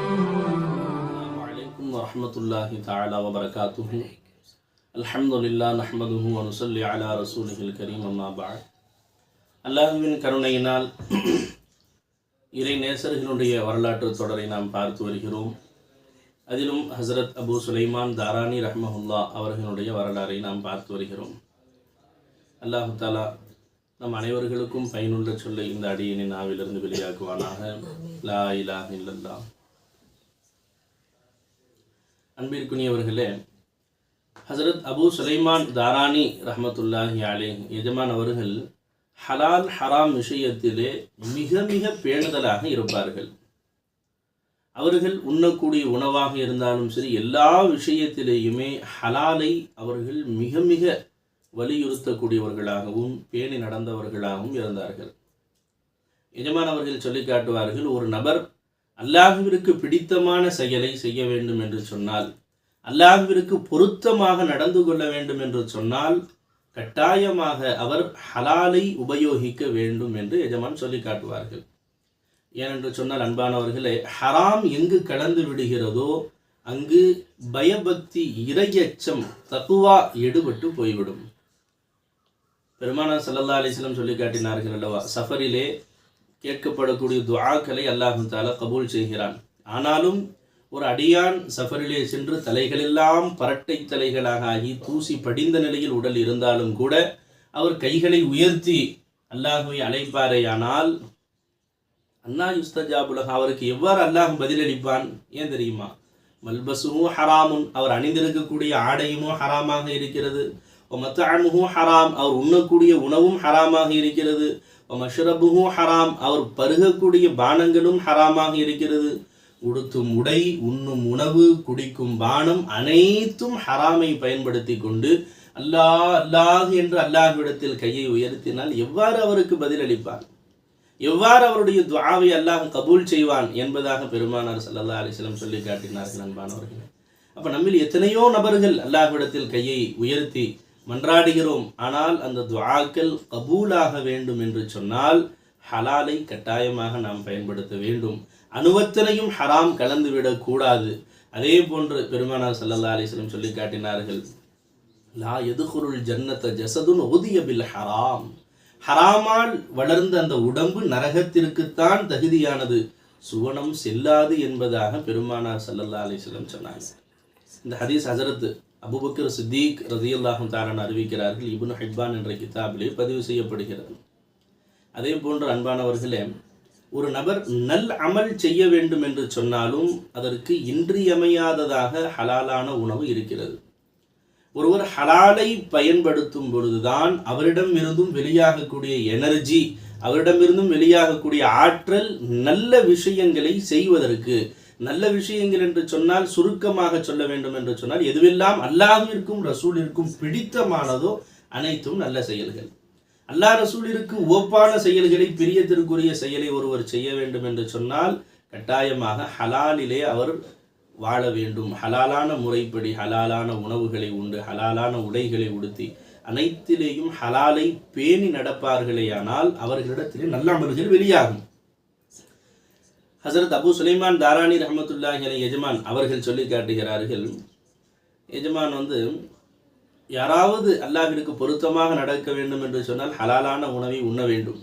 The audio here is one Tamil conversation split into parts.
السلام عليكم ورحمة الله تعالى وبركاته الحمد لله نحمده ونصلي على رسوله الكريم أما بعد அல்லாஹுவின் கருணையினால் இறை நேசர்களுடைய வரலாற்று தொடரை நாம் பார்த்து வருகிறோம் அதிலும் ஹசரத் அபு சுலைமான் தாரானி ரஹ்மஹுல்லா அவர்களுடைய வரலாறை நாம் பார்த்து வருகிறோம். அல்லாஹு தாலா நம் அனைவர்களுக்கும் பயனுள்ள சொல்லை இந்த அடியினை நாவிலிருந்து வெளியாக்குவானாக. லா இலா இல்லல்லா. அன்பிற்குனியவர்களே ஹசரத் அபு சுலைமான் தாரானி ரஹமத்துல்லாஹி அலே எஜமான் அவர்கள் ஹலால் ஹராம் விஷயத்திலே மிக மிக பேணுதலாக இருப்பார்கள். அவர்கள் உண்ணக்கூடிய உணவாக இருந்தாலும் சரி எல்லா விஷயத்திலேயுமே ஹலாலை அவர்கள் மிக மிக வலியுறுத்தக்கூடியவர்களாகவும் பேணி நடந்தவர்களாகவும் இருந்தார்கள். எஜமான் அவர்கள் சொல்லி காட்டுவார்கள் ஒரு நபர் அல்லாஹுவிற்கு பிடித்தமான செயலை செய்ய வேண்டும் என்று சொன்னால் அல்லாஹுவிற்கு பொருத்தமாக நடந்து கொள்ள வேண்டும் என்று சொன்னால் கட்டாயமாக அவர் ஹலாலை உபயோகிக்க வேண்டும் என்று எஜமான் சொல்லி காட்டுவார்கள். ஏனென்று சொன்னால் அன்பானவர்களே ஹராம் எங்கு கலந்து விடுகிறதோ அங்கு பயபக்தி இறையச்சம் தக்குவா எடுபட்டு போய்விடும். பெருமானார் சல்லல்லா அலிஸ்லம் சொல்லி காட்டினார்கள் அல்லவா சஃபரிலே கேட்கப்படக்கூடிய துவாக்களை அல்லாஹும் தாலா கபூல் செய்கிறான். ஆனாலும் ஒரு அடியான் சஃபரிலே சென்று தலைகளெல்லாம் பரட்டை தலைகளாக ஆகி தூசி படிந்த நிலையில் உடல் இருந்தாலும் கூட அவர் கைகளை உயர்த்தி அல்லாஹுவை அழைப்பாரேயானால் அண்ணா யுஸ்தஜாபுலக அவருக்கு எவ்வாறு அல்லாஹ் பதிலளிப்பான்? ஏன் தெரியுமா? மல்பசுமும் ஹராமுன் அவர் அணிந்திருக்கக்கூடிய ஆடையுமோ ஹராமாக இருக்கிறது. மத்தாமுஹு ஹராம் அவர் உண்ணக்கூடிய உணவும் ஹராமாக இருக்கிறது. மஷ்ரபுஹு ஹராம் அவர் பருகக்கூடிய பானங்களும் ஹராமாக இருக்கிறது. உடுத்தும் உடை உண்ணும் உணவு குடிக்கும் பானம் அனைத்தும் ஹராமை பயன்படுத்தி கொண்டு அல்லாஹ் அல்லாஹ் என்று அல்லாஹ்விடத்தில் கையை உயர்த்தினால் எவ்வாறு அவருக்கு பதிலளிப்பார் எவ்வாறு அவருடைய துவாவை அல்லாஹ் கபூல் செய்வான் என்பதாக பெருமானார் சல்லா அலிஸ்லம் சொல்லி காட்டினார்கள் அன்பானவர்கள் அப்ப நம்மில் எத்தனையோ நபர்கள் அல்லாஹ்விடத்தில் கையை உயர்த்தி மன்றாடுகிறோம். ஆனால் அந்த துவாக்கள் கபூலாக வேண்டும் என்று சொன்னால் ஹலாலை கட்டாயமாக நாம் பயன்படுத்த வேண்டும். அணுவத்தனையும் ஹராம் கலந்துவிடக் கூடாது. அதே போன்று பெருமானார் சல்லா அலிஸ்லம் சொல்லி காட்டினார்கள் லா எதுகுருள் ஜன்னத்த ஜசதுன் ஒதிய பில் ஹராம். ஹராமால் வளர்ந்த அந்த உடம்பு நரகத்திற்குத்தான் தகுதியானது. சுவனம் செல்லாது என்பதாக பெருமானார் சல்லல்லா அலிஸ்லம் சொன்னாங்க. இந்த ஹதீஸ் ஹசரத் அபுபக்கர் சித்தீக் ரதியுல்லாஹும் தாரன் அறிவிக்கிறார்கள். இபுன் ஹிப்பான் என்ற கிதாபிலே பதிவு செய்யப்படுகிறது. அதே போன்று அன்பானவர்களே ஒரு நபர் நல் அமல் செய்ய வேண்டும் என்று சொன்னாலும் அதற்கு இன்றியமையாததாக ஹலாலான உணவு இருக்கிறது. ஒருவர் ஹலாலை பயன்படுத்தும் பொழுதுதான் அவரிடம் இருந்தும் வெளியாகக்கூடிய எனர்ஜி அவரிடமிருந்தும் வெளியாகக்கூடிய ஆற்றல் நல்ல விஷயங்களை செய்வதற்கு நல்ல விஷயங்கள் என்று சொன்னால் சுருக்கமாக சொல்ல வேண்டும் என்று சொன்னால் எதுவெல்லாம் அல்லாஹிற்கும் ரசூலிற்கும் பிடித்தமானதோ அனைத்தும் நல்ல செயல்கள். அல்லாஹ் ரசூலிற்கு ஓப்பான செயல்களை பிரியத்திற்குரிய செயலை ஒருவர் செய்ய வேண்டும் என்று சொன்னால் கட்டாயமாக ஹலாலிலே அவர் வாழ வேண்டும். ஹலாலான முறைப்படி ஹலாலான உணவுகளை உண்டு ஹலாலான உடைகளை உடுத்தி அனைத்திலேயும் ஹலாலை பேணி நடப்பார்களேயானால் அவர்களிடத்திலே நல்ல அமல்கள் வெளியாகும். ஹசரத் அபு சுலைமான் தாராணி ரஹமத்துல்லாஹி அலை எஜமான் அவர்கள் சொல்லி காட்டுகிறார்கள் எஜமான் வந்து யாராவது அல்லாஹிற்கு பொருத்தமாக நடக்க வேண்டும் என்று சொன்னால் ஹலாலான உணவை உண்ண வேண்டும்.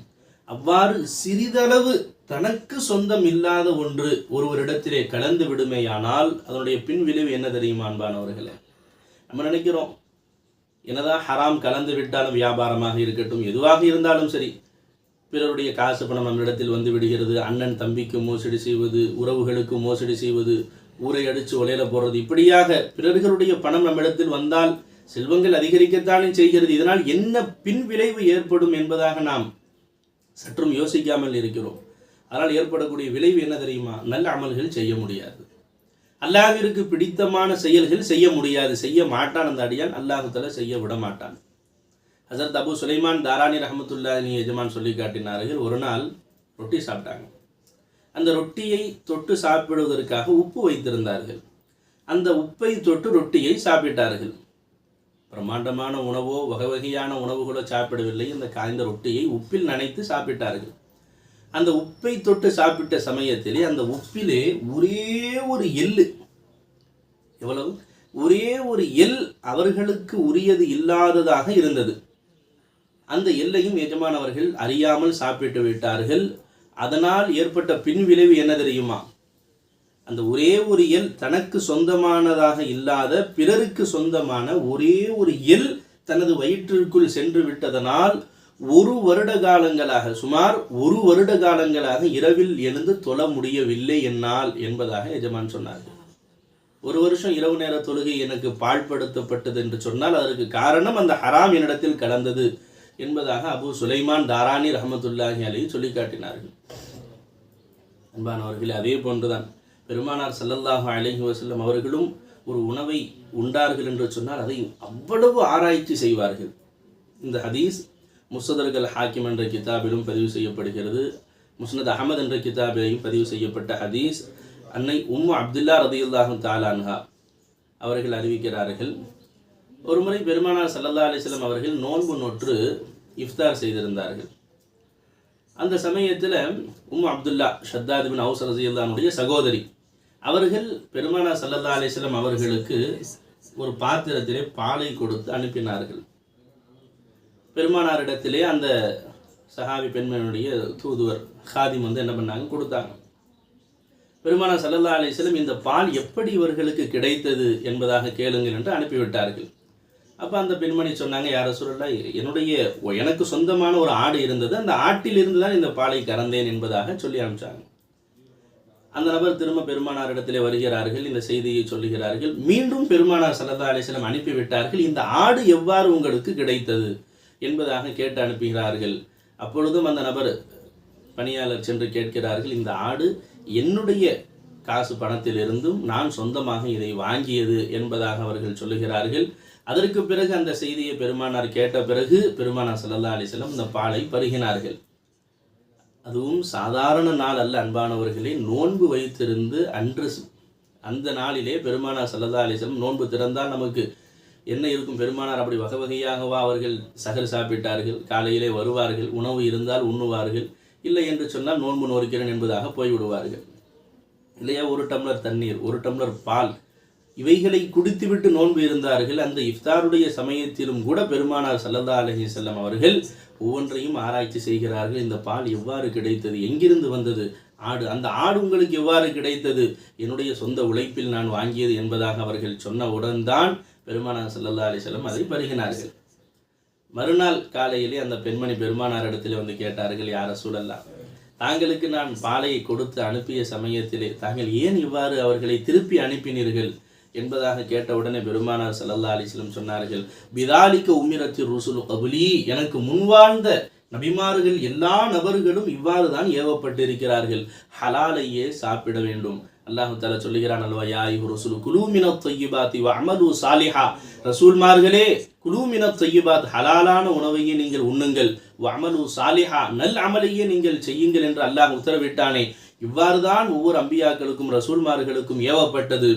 அவ்வாறு சிறிதளவு தனக்கு சொந்தம் இல்லாத ஒன்று ஒருவரிடத்திலே கலந்து விடுமேயானால் அதனுடைய பின் விளைவு என்ன தெரியுமா அன்பானவர்களே? நம்ம நினைக்கிறோம் என்னதான் ஹராம் கலந்து விட்டாலும் வியாபாரமாக இருக்கட்டும் எதுவாக இருந்தாலும் சரி பிறருடைய காசு பணம் நம்மிடத்தில் வந்து விடுகிறது அண்ணன் தம்பிக்கு மோசடி செய்வது உறவுகளுக்கு மோசடி செய்வது ஊரை அடித்து ஒலையில போடுறது இப்படியாக பிறர்களுடைய பணம் நம்மிடத்தில் வந்தால் செல்வங்கள் அதிகரிக்கத்தானே செய்கிறது. இதனால் என்ன பின் விளைவு ஏற்படும் என்பதாக நாம் சற்றும் யோசிக்காமல் இருக்கிறோம். அதனால் ஏற்படக்கூடிய விளைவு என்ன தெரியுமா? நல்ல அமல்கள் செய்ய முடியாது. அல்லாஹிற்கு பிடித்தமான செயல்கள் செய்ய முடியாது. செய்ய மாட்டான் அந்த அடியான். அல்லாஹுத்தல செய்ய விட மாட்டான். ஹசரத் அபு சுலைமான் தாரானி ரஹமத்துல்லாஹி எஜமான் சொல்லி காட்டினார்கள் ஒரு நாள் ரொட்டி சாப்பிட்டாங்க. அந்த ரொட்டியை தொட்டு சாப்பிடுவதற்காக உப்பு வைத்திருந்தார்கள். அந்த உப்பை தொட்டு ரொட்டியை சாப்பிட்டார்கள். பிரம்மாண்டமான உணவோ வகை வகையான உணவுகளோ சாப்பிடவில்லை. இந்த காய்ந்த ரொட்டியை உப்பில் நனைத்து சாப்பிட்டார்கள். அந்த உப்பை தொட்டு சாப்பிட்ட சமயத்திலே அந்த உப்பிலே ஒரே ஒரு எள்ளு. எவ்வளவு? ஒரே ஒரு எல் அவர்களுக்கு உரியது இல்லாததாக இருந்தது. அந்த எல்லையும் எஜமானவர்கள் அறியாமல் சாப்பிட்டு விட்டார்கள். அதனால் ஏற்பட்ட பின்விளைவு என்ன தெரியுமா? அந்த ஒரே ஒரு எல் தனக்கு சொந்தமானதாக இல்லாத பிறருக்கு சொந்தமான ஒரே ஒரு எல் தனது வயிற்றிற்குள் சென்று விட்டதனால் ஒரு வருட காலங்களாக சுமார் ஒரு வருட காலங்களாக இரவில் எழுந்து தொழ முடியவில்லை என்னால் என்பதாக எஜமான் சொன்னார்கள். ஒரு வருஷம் இரவு நேர தொழுகை எனக்கு பாழ்படுத்தப்பட்டது என்று சொன்னால் அதற்கு காரணம் அந்த ஹராம் என்னிடத்தில் கலந்தது என்பதாக அபு சுலைமான் தாரானி ரஹமத்துல்லாஹி அலி சொல்லி காட்டினார்கள். அன்பானவர்கள் அதே போன்றுதான் பெருமானார் சல்லல்லாஹு அலஹி வசல்லம் அவர்களும் ஒரு உணவை உண்டார்கள் என்று சொன்னால் அதை அவ்வளவு ஆராய்ச்சி செய்வார்கள். இந்த ஹதீஸ் முசதர்கள் ஹாக்கிம் என்ற கிதாபிலும் பதிவு செய்யப்படுகிறது. முஸ்னத் அகமது என்ற கிதாபிலையும் பதிவு செய்யப்பட்ட ஹதீஸ். அன்னை உம்மு அப்துல்லா ரதியுல்லாஹு தாலான்ஹா அவர்கள் அறிவிக்கிறார்கள். ஒருமுறை பெருமானார் சல்லல்லா அலிஸ்லாம் அவர்கள் நோன்பு நொற்று இஃப்தார் செய்திருந்தார்கள். அந்த சமயத்தில் உம் அப்துல்லா ஷத்தாத் பின் அவுஸ் ரசியுல்லானுடைய சகோதரி அவர்கள் பெருமானா சல்லல்லா அலிஸ்லாம் அவர்களுக்கு ஒரு பாத்திரத்திலே பாலை கொடுத்து அனுப்பினார்கள். பெருமானாரிடத்திலே அந்த சஹாபி பெண்மனுடைய தூதுவர் ஹாதிம் வந்து என்ன பண்ணாங்க? கொடுத்தாங்க. பெருமானார் சல்லல்லா அலிஸ்லம் இந்த பால் எப்படி இவர்களுக்கு கிடைத்தது என்பதாக கேளுங்கள் என்று அனுப்பிவிட்டார்கள். அப்போ அந்த பெண்மணி சொன்னாங்க யார சொல்லலாம் என்னுடைய எனக்கு சொந்தமான ஒரு ஆடு இருந்தது. அந்த ஆட்டிலிருந்து தான் இந்த பாலை கறந்தேன் என்பதாக சொல்லி அனுப்பிச்சாங்க. அந்த நபர் திரும்ப பெருமானாரிடத்திலே வருகிறார்கள் இந்த செய்தியை சொல்லுகிறார்கள். மீண்டும் பெருமானார் சல்லா அலிஸ்லம் அனுப்பிவிட்டார்கள் இந்த ஆடு எவ்வாறு உங்களுக்கு கிடைத்தது? என்பதாக கேட்டு அனுப்புகிறார்கள். அப்பொழுதும் அந்த நபர் பணியாளர் சென்று கேட்கிறார்கள் இந்த ஆடு என்னுடைய காசு பணத்திலிருந்தும் நான் சொந்தமாக இதை வாங்கியது என்பதாக அவர்கள் சொல்லுகிறார்கள். அதற்கு பிறகு அந்த செய்தியை பெருமானார் கேட்ட பிறகு பெருமானார் சல்லல்லா அலிஸ்லம் இந்த பாலை பருகினார்கள். அதுவும் சாதாரண நாள் அல்ல அன்பானவர்களே நோன்பு வைத்திருந்து அன்று அந்த நாளிலே பெருமானார் சல்லல்லா அலிஸ்லம் நோன்பு திறந்தால் நமக்கு என்ன இருக்கும் பெருமானார் அப்படி வகை வகையாகவா அவர்கள் சகர் சாப்பிட்டார்கள் காலையிலே வருவார்கள் உணவு இருந்தால் உண்ணுவார்கள் இல்லை என்று சொன்னால் நோன்பு நோக்கிறேன் என்பதாக போய்விடுவார்கள். இல்லையா ஒரு டம்ளர் தண்ணீர் ஒரு டம்ளர் பால் இவைகளை குடித்துவிட்டு நோன்பு இருந்தார்கள். அந்த இஃப்தாருடைய சமயத்திலும் கூட பெருமானார் சல்லல்லா அலஹி செல்லம் அவர்கள் ஒவ்வொன்றையும் ஆராய்ச்சி செய்கிறார்கள். இந்த பால் எவ்வாறு கிடைத்தது எங்கிருந்து வந்தது ஆடு அந்த ஆடு உங்களுக்கு எவ்வாறு கிடைத்தது என்னுடைய சொந்த உழைப்பில் நான் வாங்கியது என்பதாக அவர்கள் சொன்னவுடன் தான் பெருமானார் சல்லல்லா அலைஹி செல்லம் அதை பருகினார்கள். மறுநாள் காலையிலே அந்த பெண்மணி பெருமானார் இடத்திலே வந்து கேட்டார்கள் யார சூழல்லாம் தாங்களுக்கு நான் பாலையை கொடுத்து அனுப்பிய சமயத்திலே தாங்கள் ஏன் இவ்வாறு அவர்களை திருப்பி அனுப்பினீர்கள்? என்பதாக கேட்ட உடனே பெருமானார் செல்லல்லா அலிஸ்லம் சொன்னார்கள் பிதாலிக்க உமிரத்தி ருசுலு கபுலி எனக்கு முன்வாழ்ந்த நபிமார்கள் எல்லா நபர்களும் இவ்வாறு தான் ஏவப்பட்டிருக்கிறார்கள். ஹலாலையே சாப்பிட வேண்டும். அல்லாஹு தால சொல்லுகிறான் அல்வா யா ரசூல் குலூமின தொய்யிபாத்தி அமது சாலிஹா. ரசூல்மார்களே குலூமின தொய்யிபாத் ஹலாலான உணவையே நீங்கள் உண்ணுங்கள். அமலு சாலிஹா நல் அமலையே நீங்கள் செய்யுங்கள் என்று அல்லாஹ் உத்தரவிட்டானே. இவ்வாறுதான் ஒவ்வொரு அம்பியாக்களுக்கும் ரசூல்மார்களுக்கும் ஏவப்பட்டது.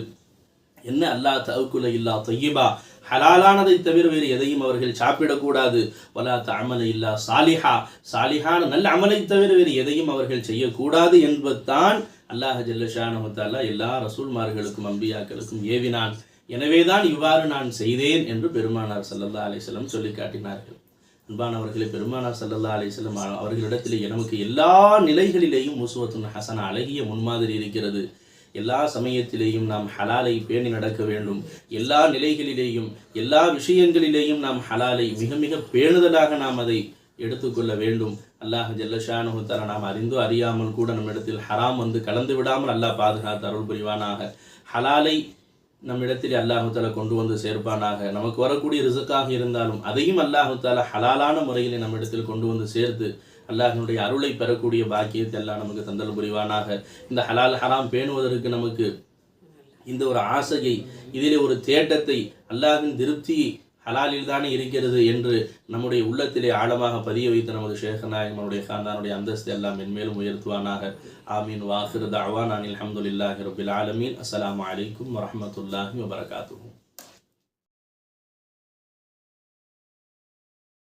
என்ன அல்லாஹ் தவுக்குல இல்லா தொய்யிபா ஹலாலானதை தவிர வேறு எதையும் அவர்கள் சாப்பிடக்கூடாது. வலா தமல இல்லா சாலிஹா. சாலிஹான நல்ல அமலை தவிர வேறு எதையும் அவர்கள் செய்யக்கூடாது என்பதுதான் அல்லாஹ் ஜல்லஷானு தாலா எல்லா ரசூல்மார்களுக்கும் அம்பியாக்களுக்கும் ஏவினான். எனவேதான் இவ்வாறு நான் செய்தேன் என்று பெருமானார் சல்லல்லா அலைஹி சொல்லி காட்டினார்கள். அன்பானவர்களே பெருமானார் சல்லல்லா அலைஹி அவர்களிடத்திலே நமக்கு எல்லா நிலைகளிலேயும் முசுவத்துன் ஹசன அழகிய முன்மாதிரி இருக்கிறது. எல்லா சமயத்திலேயும் நாம் ஹலாலை பேணி நடக்க வேண்டும். எல்லா நிலைகளிலேயும் எல்லா விஷயங்களிலேயும் நாம் ஹலாலை மிக மிக பேணுதலாக நாம் அதை எடுத்துக்கொள்ள வேண்டும். அல்லாஹ் ஜல்லஷானு தஆலா நாம் அறிந்தோ அறியாமல் கூட நம்மிடத்தில் ஹராம் வந்து கலந்து விடாமல் அல்லாஹ் பாதுகாத்து அருள் புரிவானாக. ஹலாலை நம்மிடத்தில் அல்லாஹு தாலா கொண்டு வந்து சேர்ப்பானாக. நமக்கு வரக்கூடிய ரிசுக்காக இருந்தாலும் அதையும் அல்லாஹு ஹலாலான முறையில் நம்மிடத்தில் கொண்டு வந்து சேர்த்து அல்லாஹினுடைய அருளை பெறக்கூடிய பாக்கியத்தை எல்லாம் நமக்கு தந்தல் புரிவானாக. இந்த ஹலால் ஹராம் பேணுவதற்கு நமக்கு இந்த ஒரு ஆசையை இதிலே ஒரு தேட்டத்தை அல்லாஹின் திருப்தியை ஹலாலில் தானே இருக்கிறது என்று நம்முடைய உள்ளத்திலே ஆழமாக பதிய வைத்த நமது ஷேகநாயகனுடைய ஹாந்தானுடைய அந்தஸ்து எல்லாம் மென்மேலும் உயர்த்துவானாக. ஆமீன். வாஹிர் தாவான் அனில் அஹமதுல்லாஹி ரபில் ஆலமீன். அஸ்லாம் வலைக்கம் வரமத்துல்லாஹி வபரகாத்தூ